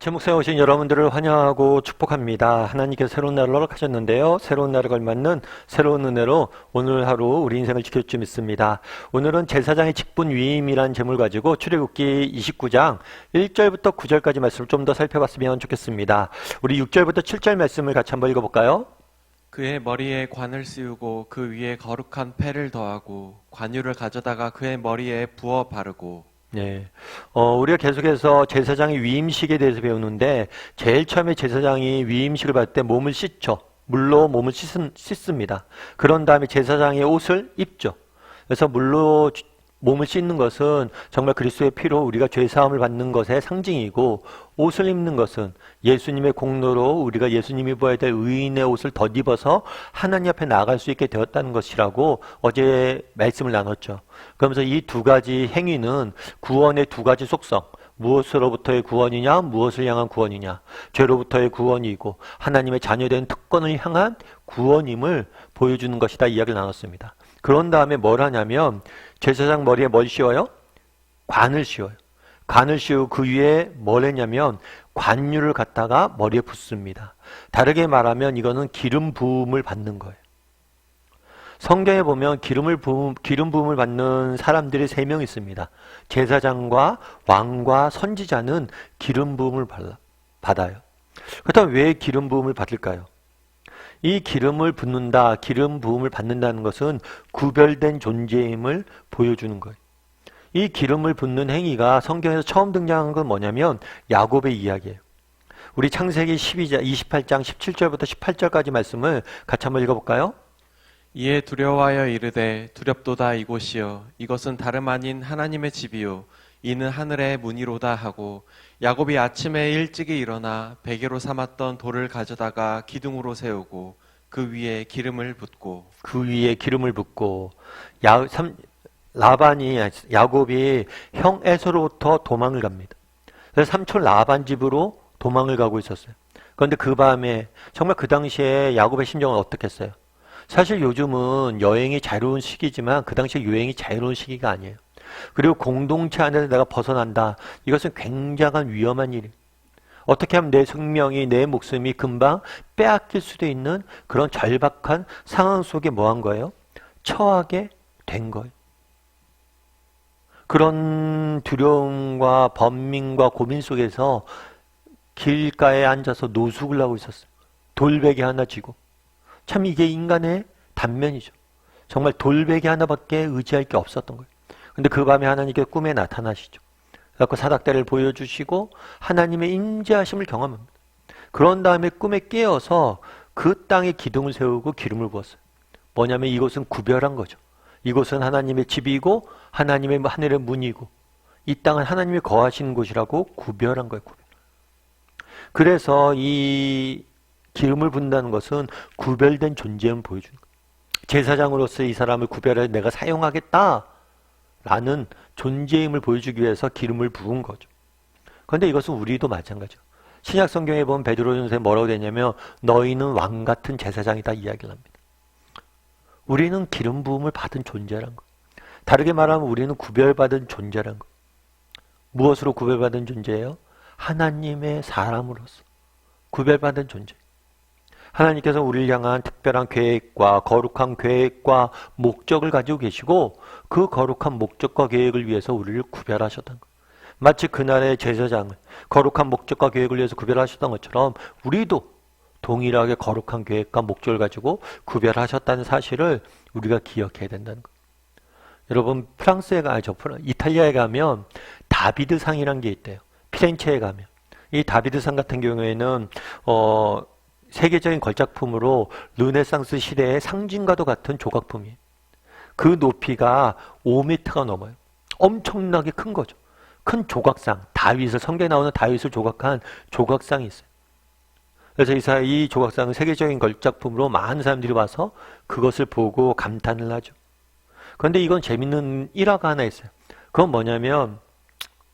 제목사에 오신 여러분들을 환영하고 축복합니다. 하나님께서 새로운 날을 허락하셨는데요. 새로운 날을 걸맞는 새로운 은혜로 오늘 하루 우리 인생을 지킬 줄 믿습니다. 오늘은 제사장의 직분 위임이란 제목을 가지고 출애굽기 29장 1절부터 9절까지 말씀을 좀 더 살펴봤으면 좋겠습니다. 우리 6절부터 7절 말씀을 같이 한번 읽어볼까요? 그의 머리에 관을 씌우고 그 위에 거룩한 패를 더하고 관유를 가져다가 그의 머리에 부어 바르고 네. 어, 우리가 계속해서 제사장의 위임식에 대해서 배우는데, 제일 처음에 제사장이 위임식을 받을 때 몸을 씻죠. 물로 몸을 씻은, 씻습니다. 그런 다음에 제사장의 옷을 입죠. 그래서 물로 주- 몸을 씻는 것은 정말 그리스도의 피로 우리가 죄 사함을 받는 것의 상징이고 옷을 입는 것은 예수님의 공로로 우리가 예수님이 입어야 될 의인의 옷을 덧입어서 하나님 앞에 나아갈 수 있게 되었다는 것이라고 어제 말씀을 나눴죠. 그러면서 이 두 가지 행위는 구원의 두 가지 속성 무엇으로부터의 구원이냐 무엇을 향한 구원이냐 죄로부터의 구원이고 하나님의 자녀된 특권을 향한 구원임을 보여주는 것이다 이야기를 나눴습니다. 그런 다음에 뭘 하냐면 제사장 머리에 뭘 씌워요? 관을 씌워요. 관을 씌우고 그 위에 뭘 했냐면 관유를 갖다가 머리에 붓습니다. 다르게 말하면 이거는 기름 부음을 받는 거예요. 성경에 보면 기름을 부음, 기름 부음을 받는 사람들이 세 명 있습니다. 제사장과 왕과 선지자는 기름 부음을 받아요. 그렇다면 왜 기름 부음을 받을까요? 이 기름을 붓는다, 기름 부음을 받는다는 것은 구별된 존재임을 보여주는 거예요. 이 기름을 붓는 행위가 성경에서 처음 등장한 건 뭐냐면 야곱의 이야기예요. 우리 창세기 12장, 28장 17절부터 18절까지 말씀을 같이 한번 읽어볼까요? 이에 두려워하여 이르되 두렵도다 이곳이여 이것은 다름 아닌 하나님의 집이요 이는 하늘의 문이로다 하고 야곱이 아침에 일찍이 일어나 베개로 삼았던 돌을 가져다가 기둥으로 세우고 그 위에 기름을 붓고 그 위에 기름을 붓고 야, 삼, 라반이 야곱이 형 에서로부터 도망을 갑니다. 그래서 삼촌 라반 집으로 도망을 가고 있었어요. 그런데 그 밤에 정말 그 당시에 야곱의 심정은 어떻겠어요? 사실 요즘은 여행이 자유로운 시기지만 그 당시에 유행이 자유로운 시기가 아니에요. 그리고 공동체 안에서 내가 벗어난다. 이것은 굉장한 위험한 일이에요. 어떻게 하면 내 생명이, 내 목숨이 금방 빼앗길 수도 있는 그런 절박한 상황 속에 뭐한 거예요? 처하게 된 거예요. 그런 두려움과 번민과 고민 속에서 길가에 앉아서 노숙을 하고 있었어요. 돌베개 하나 쥐고. 참 이게 인간의 단면이죠. 정말 돌베개 하나밖에 의지할 게 없었던 거예요. 근데 그 밤에 하나님께 꿈에 나타나시죠. 그래서 사닥대를 보여주시고 하나님의 인자하심을 경험합니다. 그런 다음에 꿈에 깨어서 그 땅에 기둥을 세우고 기름을 부었어요. 뭐냐면 이곳은 구별한 거죠. 이곳은 하나님의 집이고 하나님의 하늘의 문이고 이 땅은 하나님이 거하시는 곳이라고 구별한 거예요. 구별. 그래서 이 기름을 붓는다는 것은 구별된 존재를 보여주는 거예요. 제사장으로서 이 사람을 구별해 내가 사용하겠다 라는 존재임을 보여주기 위해서 기름을 부은 거죠. 그런데 이것은 우리도 마찬가지죠. 신약 성경에 보면 베드로 전서에 뭐라고 되냐면 너희는 왕 같은 제사장이다 이야기를 합니다. 우리는 기름 부음을 받은 존재란 거. 다르게 말하면 우리는 구별받은 존재란 거. 무엇으로 구별받은 존재예요? 하나님의 사람으로서 구별받은 존재. 하나님께서 우리를 향한 특별한 계획과 거룩한 계획과 목적을 가지고 계시고 그 거룩한 목적과 계획을 위해서 우리를 구별하셨던 것. 마치 그날의 제사장을 거룩한 목적과 계획을 위해서 구별하셨던 것처럼 우리도 동일하게 거룩한 계획과 목적을 가지고 구별하셨다는 사실을 우리가 기억해야 된다는 것. 여러분 프랑스에 가, 저 이탈리아에 가면 다비드 상이란 게 있대요. 피렌체에 가면 이 다비드 상 같은 경우에는 어, 세계적인 걸작품으로 르네상스 시대의 상징과도 같은 조각품이에요. 그 높이가 5m가 넘어요. 엄청나게 큰 거죠. 큰 조각상, 다윗을 성경에 나오는 다윗을 조각한 조각상이 있어요. 그래서 이, 사, 이 조각상은 세계적인 걸작품으로 많은 사람들이 와서 그것을 보고 감탄을 하죠. 그런데 이건 재밌는 일화가 하나 있어요. 그건 뭐냐면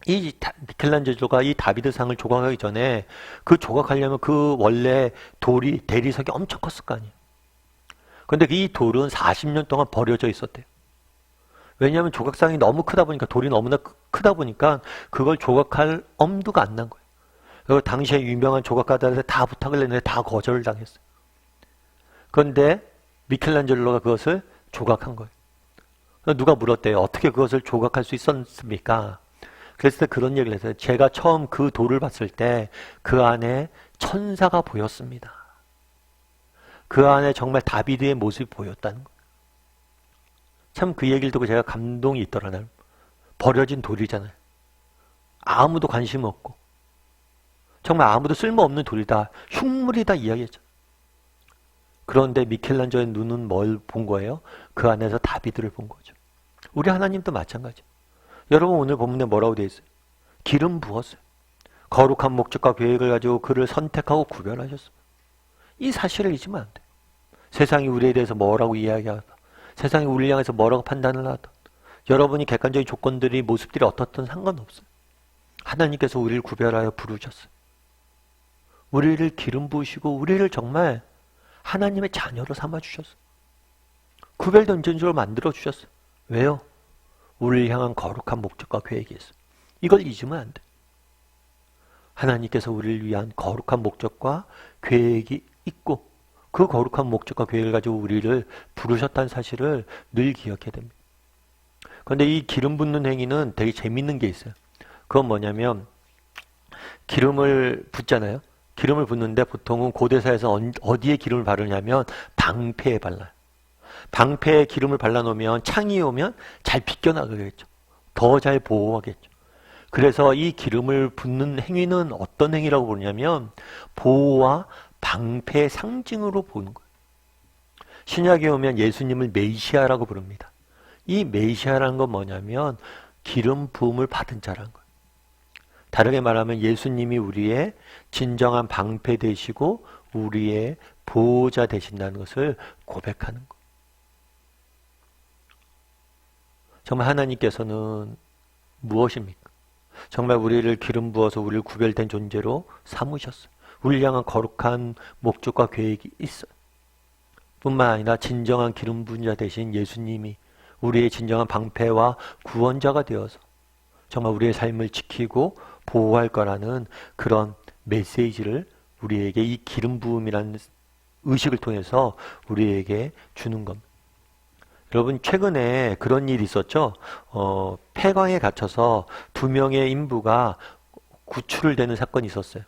이 다- 미켈란젤로가 이 다비드상을 조각하기 전에 그 조각하려면 그 원래 돌이 대리석이 엄청 컸을 거 아니에요. 근데 이 돌은 40년 동안 버려져 있었대요. 왜냐하면 조각상이 너무 크다 보니까 돌이 너무나 크- 크다 보니까 그걸 조각할 엄두가 안 난 거예요. 그 당시에 유명한 조각가들한테 다 부탁을 했는데 다 거절을 당했어요. 그런데 미켈란젤로가 그것을 조각한 거예요. 누가 물었대요. 어떻게 그것을 조각할 수 있었습니까? 때 그런 얘기를 했어요. 제가 처음 그 돌을 봤을 때 그 안에 천사가 보였습니다. 그 안에 정말 다비드의 모습이 보였다는 거예요. 참 그 얘기를 듣고 제가 감동이 있더라고요. 버려진 돌이잖아요. 아무도 관심 없고 정말 아무도 쓸모없는 돌이다. 흉물이다 이야기했죠. 그런데 미켈란젤로의 눈은 뭘 본 거예요? 그 안에서 다비드를 본 거죠. 우리 하나님도 마찬가지. 여러분 오늘 본문에 뭐라고 되어 있어요? 기름 부었어요. 거룩한 목적과 계획을 가지고 그를 선택하고 구별하셨어요. 이 사실을 잊으면 안 돼요. 세상이 우리에 대해서 뭐라고 이야기하다. 세상이 우리를 향해서 뭐라고 판단을 하다. 여러분이 객관적인 조건들이 모습들이 어떻든 상관없어요. 하나님께서 우리를 구별하여 부르셨어요. 우리를 기름 부으시고 우리를 정말 하나님의 자녀로 삼아 주셨어요. 구별된 존재로 만들어 주셨어요. 왜요? 우리를 향한 거룩한 목적과 계획이 있어요. 이걸 잊으면 안 돼. 하나님께서 우리를 위한 거룩한 목적과 계획이 있고 그 거룩한 목적과 계획을 가지고 우리를 부르셨다는 사실을 늘 기억해야 됩니다. 그런데 이 기름 붓는 행위는 되게 재밌는 게 있어요. 그건 뭐냐면 기름을 붓잖아요. 기름을 붓는데 보통은 고대사에서 언- 어디에 기름을 바르냐면 방패에 발라요. 방패에 기름을 발라놓으면 창이 오면 잘 비껴나가겠죠. 더 잘 보호하겠죠. 그래서 이 기름을 붓는 행위는 어떤 행위라고 보냐면 보호와 방패의 상징으로 보는 거예요. 신약에 오면 예수님을 메시아라고 부릅니다. 이 메시아라는 건 뭐냐면 기름 부음을 받은 자라는 거예요. 다르게 말하면 예수님이 우리의 진정한 방패 되시고 우리의 보호자 되신다는 것을 고백하는 거예요. 정말 하나님께서는 무엇입니까? 정말 우리를 기름 부어서 우리를 구별된 존재로 삼으셨어요. 우리를 향한 거룩한 목적과 계획이 있어요. 뿐만 아니라 진정한 기름 부은 자 되신 예수님이 우리의 진정한 방패와 구원자가 되어서 정말 우리의 삶을 지키고 보호할 거라는 그런 메시지를 우리에게 이 기름 부음이라는 의식을 통해서 우리에게 주는 겁니다. 여러분 최근에 그런 일이 있었죠. 어, 폐광에 갇혀서 두 명의 인부가 구출을 되는 사건이 있었어요.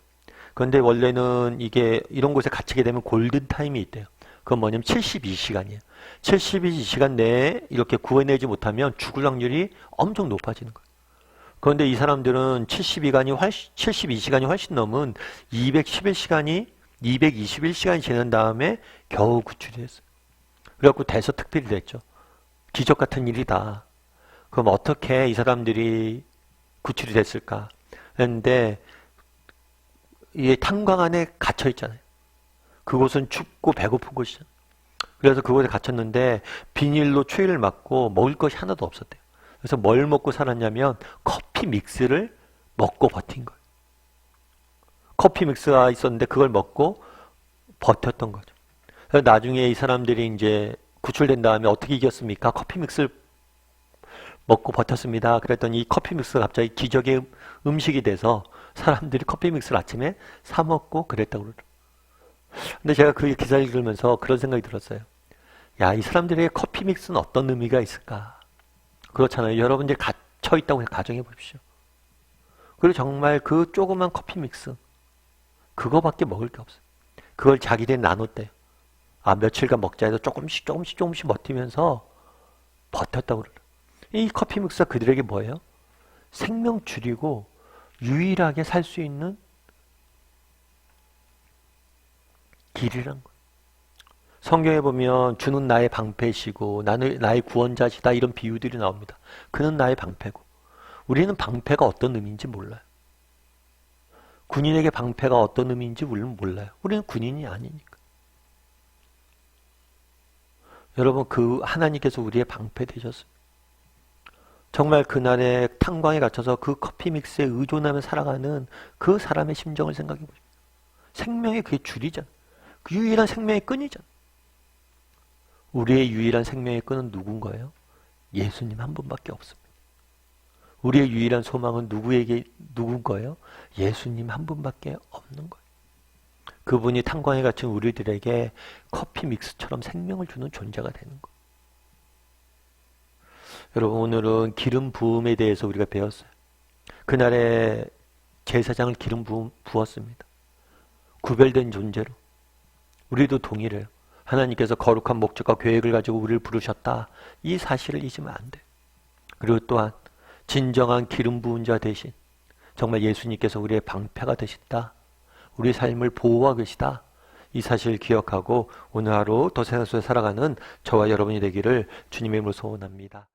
그런데 원래는 이게 이런 곳에 갇히게 되면 골든 타임이 있대요. 그건 뭐냐면 72시간이에요. 72시간 내에 이렇게 구해내지 못하면 죽을 확률이 엄청 높아지는 거예요. 그런데 이 사람들은 72시간이 훨씬, 72시간이 훨씬 넘은 211시간이 221시간이 지난 다음에 겨우 구출이 됐어요. 그래갖고 대서 특필이 됐죠. 기적 같은 일이다. 그럼 어떻게 이 사람들이 구출이 됐을까? 했는데 이 탄광 안에 갇혀 있잖아요. 그곳은 춥고 배고픈 곳이잖아요. 그래서 그곳에 갇혔는데 비닐로 추위를 맞고 먹을 것이 하나도 없었대요. 그래서 뭘 먹고 살았냐면 커피 믹스를 먹고 버틴 거예요. 커피 믹스가 있었는데 그걸 먹고 버텼던 거죠. 그래서 나중에 이 사람들이 이제 구출된 다음에 어떻게 이겼습니까? 커피 믹스를 먹고 버텼습니다. 그랬더니 이 커피 믹스가 갑자기 기적의 음- 음식이 돼서 사람들이 커피 믹스를 아침에 사 먹고 그랬다고 그러더라고요. 근데 제가 그 기사를 읽으면서 그런 생각이 들었어요. 야, 이 사람들에게 커피 믹스는 어떤 의미가 있을까? 그렇잖아요. 여러분들이 갇혀 있다고 가정해 보십시오. 그리고 정말 그 조그만 커피 믹스, 그거밖에 먹을 게 없어요. 그걸 자기들이 나눴대요. 아, 며칠간 먹자 해서 조금씩 조금씩 조금씩 버티면서 버텼다고 그래요. 이 커피 믹스가 그들에게 뭐예요? 생명 줄이고 유일하게 살 수 있는 길이란 거예요. 성경에 보면 주는 나의 방패시고 나는 나의 구원자시다 이런 비유들이 나옵니다. 그는 나의 방패고 우리는 방패가 어떤 의미인지 몰라요. 군인에게 방패가 어떤 의미인지 우리는 몰라요. 우리는 군인이 아니니까. 여러분 그 하나님께서 우리의 방패 되셨어요. 정말 그날의 탄광에 갇혀서 그 커피 믹스에 의존하며 살아가는 그 사람의 심정을 생각해 보십시오. 생명의 그게 줄이잖아. 그 유일한 생명의 끈이잖아. 우리의 유일한 생명의 끈은 누군가요? 예수님 한 분밖에 없습니다. 우리의 유일한 소망은 누구에게 누군 거예요? 예수님 한 분밖에 없는 거예요. 그분이 탄광에 갇힌 우리들에게 커피 믹스처럼 생명을 주는 존재가 되는 거예요. 여러분 오늘은 기름 부음에 대해서 우리가 배웠어요. 그날에 제사장을 기름 부, 부었습니다. 구별된 존재로 우리도 동일해요. 하나님께서 거룩한 목적과 계획을 가지고 우리를 부르셨다. 이 사실을 잊으면 안 돼. 그리고 또한 진정한 기름 부은 자 대신 정말 예수님께서 우리의 방패가 되신다. 우리 삶을 보호하고 계시다. 이 사실을 기억하고 오늘 하루 더 세상 속에 살아가는 저와 여러분이 되기를 주님의 이름으로 소원합니다.